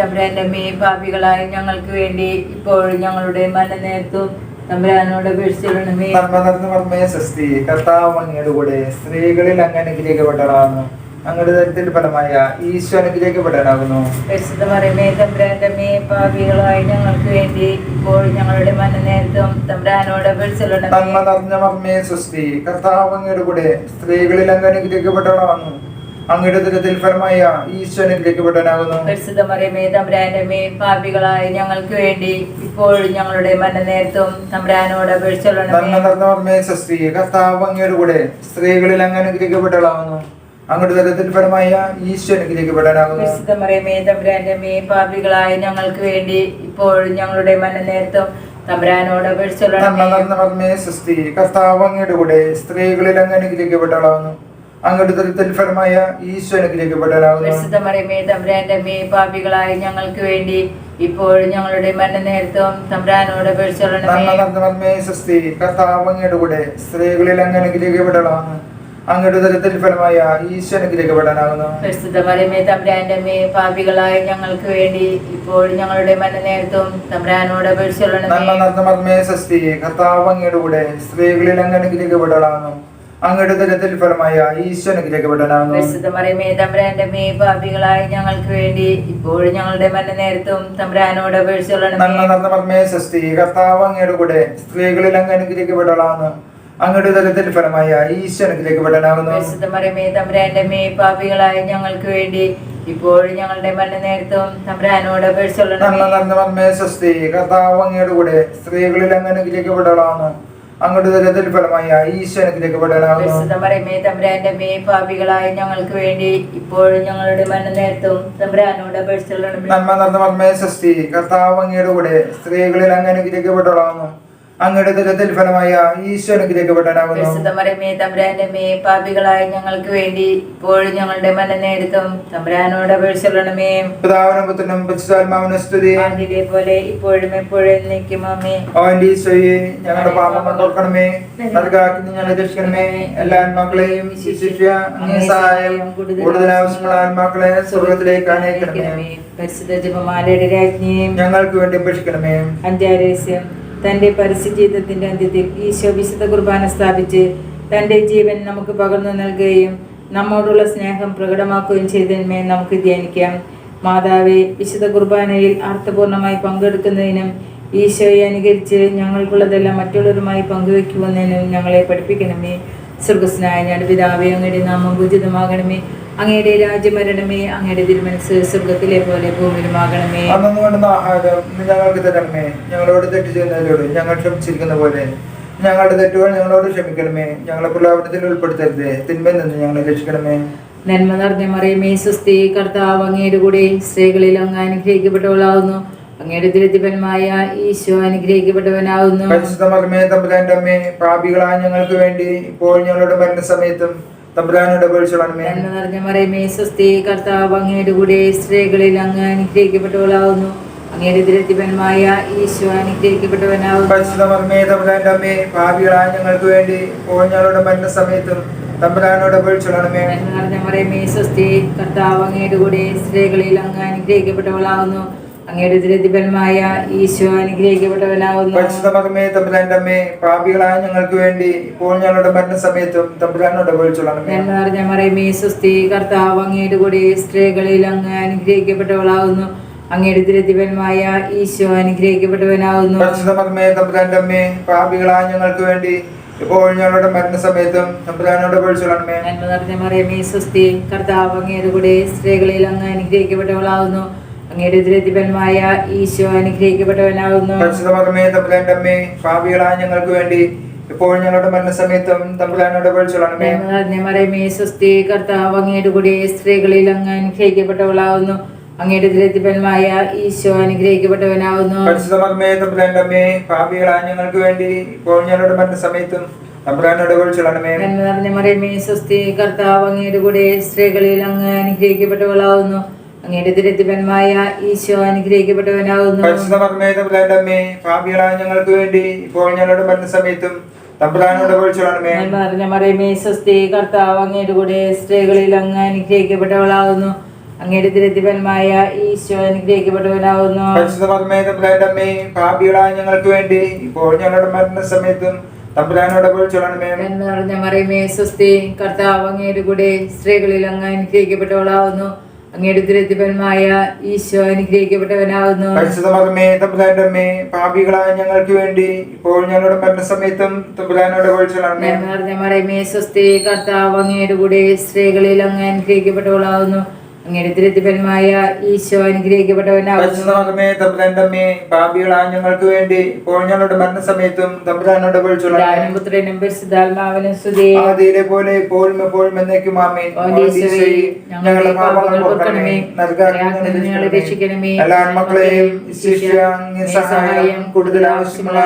തമ്പുരാന്റെ മേ പാപികളായ ഞങ്ങൾക്ക് വേണ്ടി ഇപ്പോൾ ഞങ്ങളുടെ മനനേരത്തും തമ്പുരാനോട് അപേക്ഷിച്ചിടണമേ. നന്മ നിറഞ്ഞ മർമ്മേ സൃഷ്ടി. കർത്താവ് അങ്ങയുടെ കൂടെ സ്ത്രീകളിൽ അങ്ങ് അനുഗ്രഹിക്കപ്പെടാവുന്നു അങ്ങയുടെ ഫലമായ ഈശോ അനുഗ്രഹിക്കപ്പെടാനാകുന്നു പരിശുദ്ധ മറിയമേ തമ്പുരാന്റെ മേ പാപികളായ ഞങ്ങൾക്ക് വേണ്ടി ഇപ്പോഴും ഞങ്ങളുടെ മനനേരത്തും തമ്പുരാനോട് നന്മ അപേക്ഷിച്ചിടണമേ നിറഞ്ഞ മർമ്മേ സൃഷ്ടി. കർത്താവ് അങ്ങയുടെ കൂടെ സ്ത്രീകളിൽ അങ്ങ് അനുഗ്രഹിക്കപ്പെട്ടവളാകുന്നു അങ്ങയുടെ ദുരിതത്തിൽ ഫലമായ ഈശോ അനുഗ്രഹിക്കപ്പെടാനാകുന്നു പരിശുദ്ധ മറിയമേ തമ്പുരാന്റെ മേ പാപികളായ ഞങ്ങൾക്ക് വേണ്ടി ഇപ്പോഴും ഞങ്ങളുടെ മനനേരത്തും തമ്പുരാനോട് നന്മ അപേക്ഷിച്ചിടണമേ നിറഞ്ഞ മർമ്മേ സൃഷ്ടി. കർത്താവ് അങ്ങയുടെ കൂടെ സ്ത്രീകളിൽ അങ്ങ് അനുഗ്രഹിക്കപ്പെടാവുന്നു മറിയമേ പാപികളായ ഞങ്ങൾക്ക് വേണ്ടി ഇപ്പോഴും ഞങ്ങളുടെ തമ്പുരാനോട് കർത്താവ് അങ്ങയുടെ കൂടെ സ്ത്രീകളിൽ അങ്ങ് തമ്പുരാന്റെ മേ പാപികളായ ഞങ്ങൾക്ക് വേണ്ടി ഇപ്പോഴും ഞങ്ങളുടെ മരണനേരത്തും തമ്പുരാനോട് മർമ്മേ സൃഷ്ടി കർത്താവ് അങ്ങയുടെ കൂടെ സ്ത്രീകളിൽ അങ്ങ് അനുഗ്രഹിക്കപ്പെടാവുന്നു അങ്ങയുടെ തരത്തിൽ ഫലമായ ഈശോ അനുഗ്രഹിക്കപ്പെടാനാകുന്നു. പരിശുദ്ധ മറിയമേ തമ്പ്രാന്റെ പാപികളായ ഞങ്ങൾക്ക് വേണ്ടി ഇപ്പോൾ ഞങ്ങളുടെ മരണനേരത്തും നേരത്തും തമ്പ്രാനോട് മർമ്മേ സൃഷ്ടി കർത്താവ് അങ്ങയുടെ കൂടെ സ്ത്രീകളിൽ അങ്ങനെ അനുഗ്രഹിക്കപ്പെടാവുന്നു അങ്ങയുടെ തരത്തിൽ ഫലമായ ഈശോ അനുഗ്രഹിക്കപ്പെട്ടവനാകുന്നു പരിശുദ്ധ മറിയമേ തമ്പുരാന്റെ മേ പാപികളായ ഞങ്ങൾക്ക് വേണ്ടി ഇപ്പോൾ ഞങ്ങളുടെ മരണ നേരത്തും തമ്പുരാനോട് കർത്താവ് അങ്ങയുടെ കൂടെ സ്ത്രീകളിൽ അങ്ങനെ അങ്ങയുടെ തലത്തിന്റെ ഫലമായ ഈശ്വരത്തിലേക്ക് പെടാനാകുന്നു പരിശുദ്ധ മറിയമേ തമ്പുരാന്റെ മേ പാപികളായ ഞങ്ങൾക്ക് വേണ്ടി ഇപ്പോഴും ഞങ്ങളുടെ മണ്ണ് നേരത്തും തമ്പുരാനോട് നന്മ അപേക്ഷിച്ചോളണമേ സ്വസ്തി കർത്താവ് അങ്ങയുടെ കൂടെ സ്ത്രീകളിൽ അങ്ങനെ അനുഗ്രഹിക്കപ്പെട്ടവളാണ് അങ്ങയുടെ തലത്തിൽ ഫലമായ ഈശ്വരത്തിലേക്ക് തമ്പുരാന്റെ മേ പാപികളായ ഞങ്ങൾക്ക് വേണ്ടി ഇപ്പോഴും ഞങ്ങളുടെ മരണ നേരത്തും തമ്പുരാനോട് അപേക്ഷിച്ചോളണമേ നന്മ നിറഞ്ഞ സ്വസ്തി കർത്താവ് അങ്ങയുടെ കൂടെ സ്ത്രീകളിൽ അങ്ങ് അനുഗ്രഹിക്കപ്പെട്ടവളാണ് അങ്ങയുടെ തരത്തിൽ ഫലമായ ഈശോ തമ്പുരാന്റെ മേ പാപികളായ ഞങ്ങൾക്ക് വേണ്ടി ഇപ്പോഴും ഞങ്ങളുടെ മരണ നേരത്തും തമ്പുരാനോട് അപേക്ഷിച്ചോളണമേ. പിതാവിനും പുത്രനും പരിശുദ്ധാത്മാവിനും സ്തുതി. ആദ്യത്തെ പോലെ ഇപ്പോഴും എപ്പോഴും നിൽക്കും അമ്മേ. അവന്റെ ഈശോയെ ഞങ്ങളുടെ പാപങ്ങൾ നോക്കണമേ നൽകാക്കി ഞങ്ങളെ രക്ഷിക്കണമേ. എല്ലാ ആത്മാക്കളെയും ശിക്ഷിക്കുക അങ്ങേ സഹായം കൂടുതൽ ആവശ്യമുള്ള ആത്മാക്കളെ സ്വർഗത്തിലേക്ക് അനയിക്കണമേ പരിശുദ്ധ ജപമാലയുടെ രാജ്ഞിയും ഞങ്ങൾക്ക് വേണ്ടി അപേക്ഷിക്കണമേ. അഞ്ചാരസ്യം തന്റെ പരസ്യ ജീവിതത്തിന്റെ അന്ത്യത്തിൽ ഈശോ വിശുദ്ധ കുർബാന സ്ഥാപിച്ച് തന്റെ ജീവൻ നമുക്ക് പകർന്നു നൽകുകയും നമ്മോടുള്ള സ്നേഹം പ്രകടമാക്കുകയും ചെയ്തതിന്മേ നമുക്ക് ധ്യാനിക്കാം. മാതാവെ വിശുദ്ധ കുർബാനയിൽ അർത്ഥപൂർണമായി പങ്കെടുക്കുന്നതിനും ഈശോയെ അനുകരിച്ച് ഞങ്ങൾക്കുള്ളതെല്ലാം മറ്റുള്ളവരുമായി പങ്കുവെക്കുമെന്നതിനും ഞങ്ങളെ പഠിപ്പിക്കണമേ. സ്വർഗസ്നായ ഞാൻ പിതാവേ അങ്ങയുടെ നാമം പൂജിതമാകണമേ അങ്ങയുടെ രാജ്യമരണമേ അങ്ങയുടെ തിരുമനസ് സ്വർഗത്തിലെ പോലെ ഭൂമിയിലുമാകണമേ. അന്നു വേണ്ടുന്ന ആഹാരം ഞങ്ങൾക്ക് തരണമേ. ഞങ്ങളോട് തെറ്റ് ചെയ്യുന്നതിലൂടെ ഞങ്ങൾ ക്ഷമിച്ചിരിക്കുന്ന പോലെ. ഞങ്ങളുടെ തെറ്റുകൾ ഞങ്ങളോട് ക്ഷമിക്കണമേ. ഞങ്ങളെ പ്രലാപനത്തിൽ ഉൾപ്പെടുത്തരുത്. തിന്മ നിന്ന് ഞങ്ങളെ രക്ഷിക്കണമേ. നന്മ നിറഞ്ഞ മറിയമേ സുസ്ഥി കർത്താവ് അങ്ങയുടെ കൂടെ സ്ത്രീകളിൽ അങ്ങ് അനുഗ്രഹിക്കപ്പെട്ടവളാവുന്നു. അങ്ങയുടെ തിരുത്തിപന്മായ ഈശോ അനുഗ്രഹിക്കപ്പെട്ടവനാവുന്നു. പരിശുദ്ധ മർമ്മേ തമ്പുരാന്റെ അമ്മേ പാപികളായ ഞങ്ങൾക്ക് വേണ്ടി ഇപ്പോൾ ഞങ്ങളുടെ മരണസമയത്തും തമ്പുരാനോട് നിറഞ്ഞ മറിയമേ സുസ്ഥി കർത്താവ് അങ്ങയുടെ കൂടെ സ്ത്രീകളിൽ അങ്ങ് അനുഗ്രഹിക്കപ്പെട്ടവളാവുന്നു. അങ്ങയുടെ തിരുത്തിപന്മായ ഈശോ അനുഗ്രഹിക്കപ്പെട്ടവനാവുന്നു. പാപികളായ ഞങ്ങൾക്ക് വേണ്ടി ഞങ്ങളുടെ മരണ സമയത്തും തമ്പുരാനോട് നിറഞ്ഞ മറിയമേ സുസ്ഥി കർത്താവ് അങ്ങയുടെ കൂടെ സ്ത്രീകളിൽ അങ്ങ് അനുഗ്രഹിക്കപ്പെട്ടവളാവുന്നു. അങ്ങയുടെ തിരുത്തിപന്മായ ഈശോ അനുഗ്രഹിക്കപ്പെട്ടവനാവുന്നു. പരിശുദ്ധ തമ്പുരാന്റെ അമ്മേ പാപികളായ ഞങ്ങൾക്ക് വേണ്ടി ഇപ്പോൾ ഞങ്ങളുടെ മരണസമയത്തും തമ്പുരാനോട് വിളിച്ചോളാം എന്ന് പറഞ്ഞ മറിയമേ സുസ്ഥി കർത്താവ് അങ്ങയുടെ കൂടെ സ്ത്രീകളിൽ അങ്ങ് അനുഗ്രഹിക്കപ്പെട്ടവളാകുന്നു അങ്ങയുടെ തിരുത്തിപന്മായ ഈശോ അനുഗ്രഹിക്കപ്പെട്ടവനാവുന്നു. പരിശുദ്ധ തമ്പുരാന്റെ അമ്മേ പാപികളായ ഞങ്ങൾക്ക് വേണ്ടി ഇപ്പോൾ ഞങ്ങളുടെ മരണസമയത്തും തമ്പുരാനോട് അപേക്ഷിച്ചോളണമേ നന്മ നിറഞ്ഞ മറിയമേ സുസ്ഥി കർത്താവ് അങ്ങയുടെ കൂടെ സ്ത്രീകളിൽ അങ്ങ് അനുഗ്രഹിക്കപ്പെട്ടവളാവുന്നു. അങ്ങയുടെ തിരുത്തിപന്മായ ഈശോ അനുഗ്രഹിക്കപ്പെട്ടവനാകുന്നു. പാപികളായ ഞങ്ങൾക്ക് വേണ്ടി ഇപ്പോൾ ഞങ്ങളുടെ മരണസമയത്തും തമ്പുരാനോട് കർത്താവ് അങ്ങയുടെ കൂടെ സ്ത്രീകളിൽ അങ്ങ് അനുഗ്രഹിക്കപ്പെട്ടവളാവുന്നു അങ്ങയുടെ തിരുത്തിപന്മായ ഈശോ പാപികളായ ഞങ്ങൾക്ക് വേണ്ടി ഇപ്പോൾ ഞങ്ങളുടെ മരണസമയത്തും നിറഞ്ഞ മറിയമേ സ്വസ്തി കർത്താവ് അങ്ങയുടെ കൂടെ സ്ത്രീകളിൽ അങ്ങ് അനുഗ്രഹിക്കപ്പെട്ടവളാവുന്നു അങ്ങയുടെ ഈശോ അനുഗ്രഹിക്കപ്പെട്ടവനാകുന്നു. പരിശുദ്ധ ഞങ്ങൾക്ക് വേണ്ടി ഇപ്പോൾ ഞങ്ങളുടെ മരണസമയത്തും മറിയമേ സ്വസ്തി കർത്താവ് അങ്ങയുടെ കൂടെ സ്ത്രീകളിൽ അങ്ങ് അനുഗ്രഹിക്കപ്പെട്ടവളാകുന്നു. അങ്ങയുടെ തിരുത്തിപന്മായ ഈശോ അനുഗ്രഹിക്കപ്പെട്ടവനാകുന്നു. പരിശുദ്ധ ഞങ്ങൾക്ക് വേണ്ടി ഇപ്പോൾ ഞങ്ങളുടെ മരണസമയത്തും സമയത്തും നിറഞ്ഞ മറിയമേ സ്വസ്തി കർത്താവ് അങ്ങയുടെ കൂടെ സ്ത്രീകളിൽ അങ്ങ് അനുഗ്രഹിക്കപ്പെട്ടവളാവുന്നു അങ്ങയുടെ തിരുത്തിപന്മായ ഈശോ തമ്പുരാന്റെ അമ്മേ പാപികളായ ഞങ്ങൾക്ക് വേണ്ടി ഇപ്പോൾ ഞങ്ങളുടെ മരണസമയത്തും തമ്പുരാനോട് മറിയമേ കർത്താവ് അങ്ങയുടെ കൂടെ സ്ത്രീകളിൽ അങ്ങ് അനുഗ്രഹിക്കപ്പെട്ടവളാവുന്നു. അങ്ങയുടെ ഈശോ അനുഗ്രഹിക്കപ്പെട്ടവനാകുന്നു. പാപികളായ ഞങ്ങൾക്ക് വേണ്ടി ഇപ്പോൾ ഞങ്ങളുടെ മരണസമയത്തും തമ്പുരാനോട് പുത്രനും പരിശുദ്ധാത്മാവിനും പോലെ ഇപ്പോഴും എപ്പോഴും എന്നേക്കും ആമേൻ. ഓ ഈശോയെ, ഞങ്ങളുടെ പാപങ്ങൾ പൊറുക്കണമേ. നരകാഗ്നിയിൽ രക്ഷിക്കണമേ. എല്ലാ മക്കളെയും സഹായം കൂടുതൽ ആവശ്യമുള്ള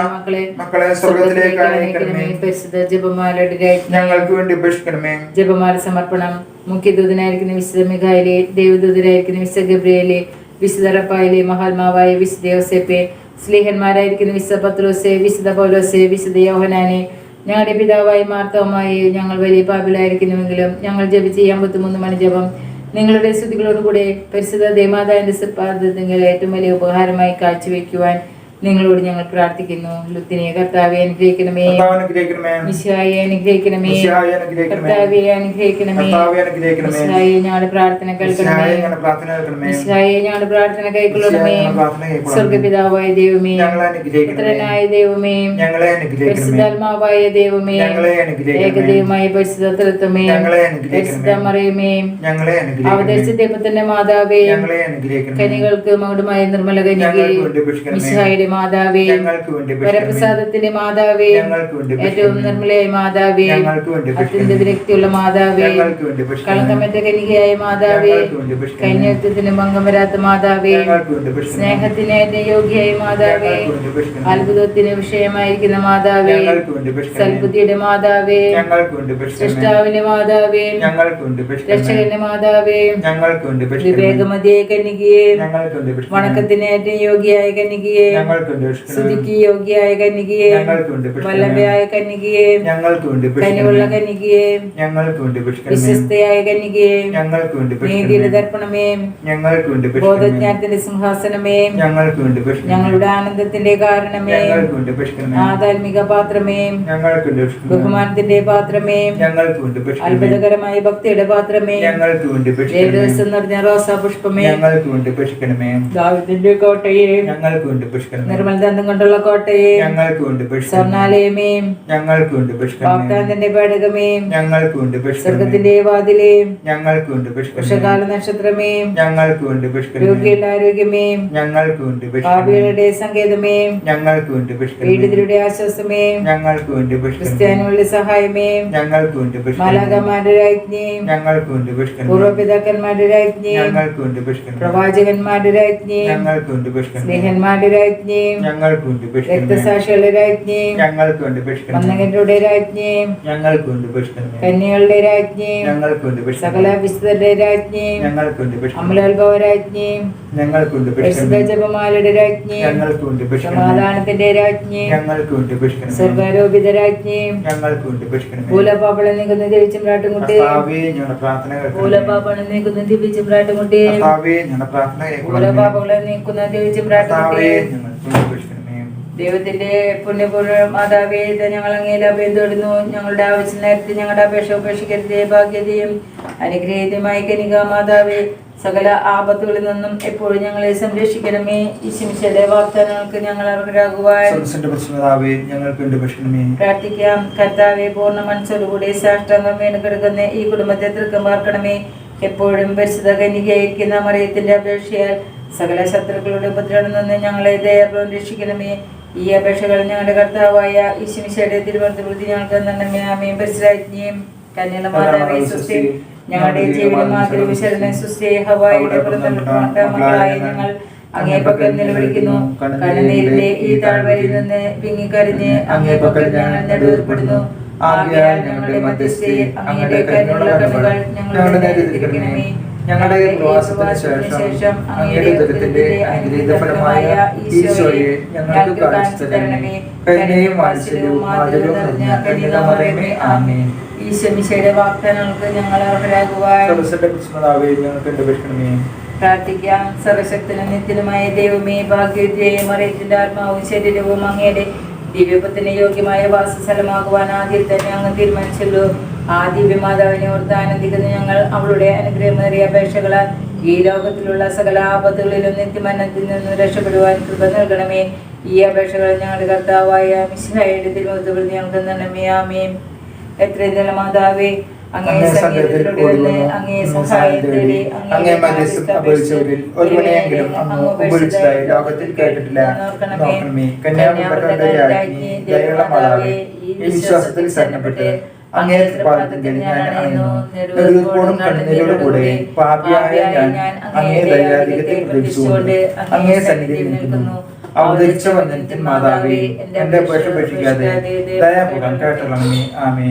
മക്കളെ സ്വർഗത്തിലേക്ക് അയക്കണമേ പരിശുദ്ധ ജപമാലയുടെ രാജ്ഞി ഞങ്ങൾക്ക് വേണ്ടി ഉപേക്ഷിക്കണമേ. ജപമാല സമർപ്പണം. മുഖ്യദൂതനായിരിക്കുന്ന വിശുദ്ധ മിഖായിലെ ദേവദൂതനായിരിക്കുന്ന വിശുദ്ധ ഗബ്രിയേലെ വിശുദ്ധ റപ്പായിലെ മഹാത്മാവായ വിശുദ്ധ യോസെപ്പെ സ്ലീഹന്മാരായിരിക്കുന്ന വിശുദ്ധ പത്രോസെ വിശുദ്ധ പൗലോസെ വിശുദ്ധ യോഹനാനെ ഞങ്ങളുടെ പിതാവായി മാർത്തവുമായി ഞങ്ങൾ വലിയ പാപിലായിരിക്കുന്നുവെങ്കിലും ഞങ്ങൾ ജപിച്ച് അമ്പത്തിമൂന്ന് മണി ജപം നിങ്ങളുടെ സ്തുതികളോടുകൂടെ പരിശുദ്ധ ദേമാതാവിന്റെ സിപ്പാദത്തിൽ ഏറ്റവും വലിയ ഉപഹാരമായി കാഴ്ചവെക്കുവാൻ നിങ്ങളോട് ഞങ്ങൾ പ്രാർത്ഥിക്കുന്നു. ലുത്തിനെ കർത്താവെ അനുഗ്രഹിക്കണമേ. മിശായെ അനുഗ്രഹിക്കണമേ. കർത്താവെ അനുഗ്രഹിക്കണമേ. മിശായെ ഞങ്ങളുടെ പ്രാർത്ഥന കേൾക്കണമേ. മിശായെ ഞങ്ങളുടെ പ്രാർത്ഥന കൈക്കൊള്ളണമേ. സ്വർഗപിതാവായ ദൈവമേ. പുത്രനായ ദൈവമേ. പരിശുദ്ധാത്മാവായ ദൈവമേ. ഏകദൈവമായ പരിശുദ്ധ തൃത്വമേ ഞങ്ങളെ അനുഗ്രഹിക്കണമേ. പരിശുദ്ധ മറിയമേ ഞങ്ങളെ അവതരിച്ച അനുഗ്രഹിക്കണമേ ദൈവത്തിന്റെ മാതാവേ. കനികൾക്ക് മകുടമായ നിർമ്മല കനികെ. മിശിഹായുടെ മാതാവേ. വരപ്രസാദത്തിന്റെ മാതാവേ ഏറ്റവും. നിർമ്മലയായ മാതാവേ അത്യന്ത. വിരക്തിയുള്ള മാതാവേ. കളങ്കമറ്റ കനികയായ മാതാവേ. കന്യത്വത്തിന് ഭംഗം വരാത്ത മാതാവേ. സ്നേഹത്തിന് യോഗ്യയായ മാതാവേ. അത്ഭുതത്തിന് വിഷയമായിരിക്കുന്ന മാതാവേ. സൽബുദ്ധിയുടെ മാതാവേ. സൃഷ്ടാവിന്റെ മാതാവേ. രക്ഷകന്റെ മാതാവേ. വിവേകമതിയായ കന്യകയെ. വണക്കത്തിന് ഏറ്റവും യോഗ്യയായ കന്യകയെ. സ്തുതിക്ക് യോഗ്യയായ കന്യകയെ. വല്ലഭയായ കന്യകയെ കനിവുള്ള. കന്യകയെ വിശ്വസ്തയായ കന്യകയെ നീതിയുടെ ദർപ്പണമേ. ബോധജ്ഞാനത്തിന്റെ സിംഹാസനമേ ഞങ്ങളുടെ ആനന്ദത്തിന്റെ കാരണമേ. ആധാത്മിക പാത്രമേ. ബഹുമാനത്തിന്റെ പാത്രമേ. അത്ഭുതകരമായ ഭക്തിയുടെ പാത്രമേ. ദേവദാസം നിറഞ്ഞ റോസാ പുഷ്പമേ ഞങ്ങൾക്ക് വേണ്ടി പുഷ്കണമേ ദാവിദിന്റെ കോട്ടയെ ഞങ്ങൾക്ക് വേണ്ടി അപേക്ഷിക്കണമേ. നിർമ്മൽ ദന്തം കൊണ്ടുള്ള കോട്ടയെ ഞങ്ങൾക്ക് ഉണ്ട് സ്വർണാലയമേയും സ്വർണാലയമേ ഞങ്ങൾക്ക് ഉണ്ട്. വാഗ്ദാനത്തിന്റെ പേടകമേ ഞങ്ങൾക്ക് ഉണ്ട് സ്വർഗത്തിന്റെ വാതിലേയും ഞങ്ങൾക്ക് ഉണ്ട് അപേക്ഷിക്കണമേ. നക്ഷത്രമേയും നക്ഷത്രമേ ഞങ്ങൾക്ക് ഉണ്ട്. രോഗികളുടെ ആരോഗ്യമേയും ഞങ്ങൾക്ക് ഉണ്ട് ഭാവികളുടെ സങ്കേതമേയും ഞങ്ങൾക്ക് ഉണ്ട്. പീഡിതരുടെ ആശ്വാസമേ ഞങ്ങൾക്ക് ഉണ്ട് ക്രിസ്ത്യാനികളുടെ സഹായമേയും ഞങ്ങൾക്ക് ഉണ്ട് അപേക്ഷിക്കണമേ. മാലാകമാരുടെ രാജ്ഞി ഞങ്ങൾക്ക് ഉണ്ട് അപേക്ഷിക്കണമേ. പൂർവപിതാക്കന്മാരുടെ രാജ്ഞിയും ഞങ്ങൾക്ക് ഉണ്ട് പ്രവാചകന്മാരുടെ രാജ്ഞിയും ഞങ്ങൾക്ക് ഉണ്ട് സ്നേഹന്മാരുടെ രാജ്ഞി ഞങ്ങൾക്ക് വേണ്ടി അപേക്ഷിക്കണമേ. രക്തസാക്ഷികളുടെ രാജ്ഞിയും ഞങ്ങൾക്ക് വേണ്ടി രാജ്ഞിയും ഞങ്ങൾക്കുണ്ട്. കന്യകളുടെ രാജ്ഞിയും ഞങ്ങൾക്ക് വേണ്ടി സകല. വിശുദ്ധരുടെ രാജ്ഞിയും ഞങ്ങൾക്ക് വേണ്ടി അപേക്ഷിക്കണമേ. അമലോത്ഭവ രാജ്ഞിയും ഞങ്ങൾക്ക് വേണ്ടി പരിശുദ്ധ അപേക്ഷിക്കണമേ. ജപമാലയുടെ രാജ്ഞിയും ഞങ്ങൾക്ക് വേണ്ടി അപേക്ഷിക്കണമേ. സമാധാനത്തിന്റെ രാജ്ഞിയും ഞങ്ങൾക്ക് വേണ്ടി അപേക്ഷിക്കണമേ. സ്വർഗാരോപിത രാജ്ഞി ഞങ്ങൾക്ക് വേണ്ടി അപേക്ഷിക്കണമേ. പൂലപ്പാപ്പളം നീക്കുന്ന പ്രാർത്ഥന കേൾക്കണമേ. പൂലപ്പാപ്പളം നീക്കുന്ന പ്രാർത്ഥന കേൾക്കണമേ. പൂലപ്പാപ്പകളെ നീക്കുന്ന ദിവ്യചിമ്രാട്ടുംകുട്ടി കർത്താവേ, ദൈവത്തിന്റെ പുണ്യപൂർവ മാതാവേ ഇത് ഞങ്ങൾ അങ്ങയിൽ അഭയം തേടുന്നു ഞങ്ങളുടെ ആവശ്യം നേരത്തെ ഞങ്ങളുടെ അപേക്ഷ ഉപേക്ഷിക്കരുതേ ഭാഗ്യതയും അനുഗ്രഹീതമായ കനിക മാതാവേ സകല ആപത്തുകളിൽ നിന്നും എപ്പോഴും ഞങ്ങളെ സംരക്ഷിക്കണമേ. ഈശംശയുടെ വാഗ്ദാനങ്ങൾക്ക് ഞങ്ങൾ അർഹരാകുവാൻ. പ്രാർത്ഥിക്കാം. കർത്താവെ പൂർണ മനസ്സോടുകൂടി സാഷ്ടാംഗം വീണ് കിടക്കുന്ന ഈ കുടുംബത്തെ തൃക്കം പാർക്കണമേ എപ്പോഴും പരിശുദ്ധ കന്യകയായിരിക്കുന്ന മറിയത്തിന്റെ അപേക്ഷയാൽ സകല ശത്രുക്കളുടെ ഉപദ്രവം നിന്ന് ഞങ്ങളെ ദയപൂർവം രക്ഷിക്കണമേ. ഈ അപേക്ഷകൾ ഞങ്ങളുടെ കർത്താവായ ഈശ്വമിശയുടെ തിരുവനന്തപുരത്ത് ഞങ്ങൾക്ക് തന്നെ ആമയും പരിശുരാജ്ഞിയും കന്യല മാതാവേ സുസ്ഥി ഞങ്ങളുടെ ജീവിതം മാതൃ ശരണ സുസ്ഥി ഹവായുടെ പുറത്തുള്ള മക്കളായ ഞങ്ങൾ അങ്ങേ പക്കൽ നിലവിളിക്കുന്നു. കണ്ണുനീരിന്റെ ഈ താഴ്വരയിൽ നിന്ന് വിങ്ങിക്കരഞ്ഞ് അങ്ങേ പക്കൽ ഞങ്ങൾ നെടുവേർപ്പെടുന്നു ആകയാൽ ഞങ്ങളുടെ മധ്യസ്ഥയെ അങ്ങയുടെ കരുണയുള്ള കണ്ണുകൾ ഞങ്ങളുടെ നേരെ തിരിക്കണമേ ഞങ്ങളുടെ പ്രവാസത്തിന് ശേഷം അങ്ങയുടെ ദുരിതത്തിന്റെ അനുഗ്രഹീത ഫലമായ ഈശോയെ ഞങ്ങൾക്ക് കാണിച്ചു തരണമേ. കരുണയും വാത്സല്യവും മാതൃകവും നിറഞ്ഞ കന്യകമറിയമേ ആമേ ഈശ്വമിശയുടെ വാഗ്ദാനങ്ങൾക്ക് ഞങ്ങൾ അർഹരാകുവാൻ ഞങ്ങൾക്ക് അപേക്ഷിക്കണമേ. പ്രാർത്ഥിക്കാം. സർവശക്തനും നിത്യനുമായ ദൈവമേ ഭാഗ്യവിദ്യയും അറിയത്തിന്റെ ആത്മാവും ശരീരവും അങ്ങയുടെ ദിവ്യപത്തിന് യോഗ്യമായ വാസസ്ഥലമാകുവാൻ ആദ്യം തന്നെ അങ്ങ് തീരുമാനിച്ചല്ലോ. ആ ദിവ്യമാതാവിനെ ഓർത്ത് ആനന്ദിക്കുന്ന ഞങ്ങൾ അവളുടെ അനുഗ്രഹമേറിയ അപേക്ഷകളാൽ ഈ ലോകത്തിലുള്ള സകല ആപത്തുകളിലും നിത്യമരണത്തിൽ നിന്ന് രക്ഷപ്പെടുവാൻ കൃപ നൽകണമേ. ഈ അപേക്ഷകൾ ഞങ്ങളുടെ കർത്താവായ മിശിഹായുടെ തിരുമുഖത്ത് ഞങ്ങൾക്ക് നൽകണമേ. ആമേം എത്രയും മാതാവേ അങ്ങേ അങ്ങേ സംഗീതത്തിലൂടെ ഓടുന്നു, അങ്ങേ മനസ്സ് അങ്ങേ അപേക്ഷിച്ചവരിൽ ഒരുവനെയെങ്കിലും അങ്ങ് ഉപേക്ഷിച്ചതായി ലോകത്തിൽ കേട്ടിട്ടില്ല. നോക്കണമേ. കന്യാകുമാരുടെ രാജ്ഞി ദയയുള്ള മാതാവേ ഈ വിശ്വാസത്തിൽ ശരണപ്പെട്ട് അങ്ങേ പാദത്തിൽ ഞാൻ അണയുന്നു കൂടെ പാപിയായ ഞാൻ അങ്ങേ ദയാധികത്തിൽ പ്രതീക്ഷിച്ചുകൊണ്ട് അങ്ങേ സന്നിധിയിൽ നിൽക്കുന്നു. അവതരിച്ച വന്ദനത്തിൻ മാതാവേ എന്റെ അപേക്ഷ ഉപേക്ഷിക്കാതെ ദയാപൂർവം കേട്ടളമേ ആമേ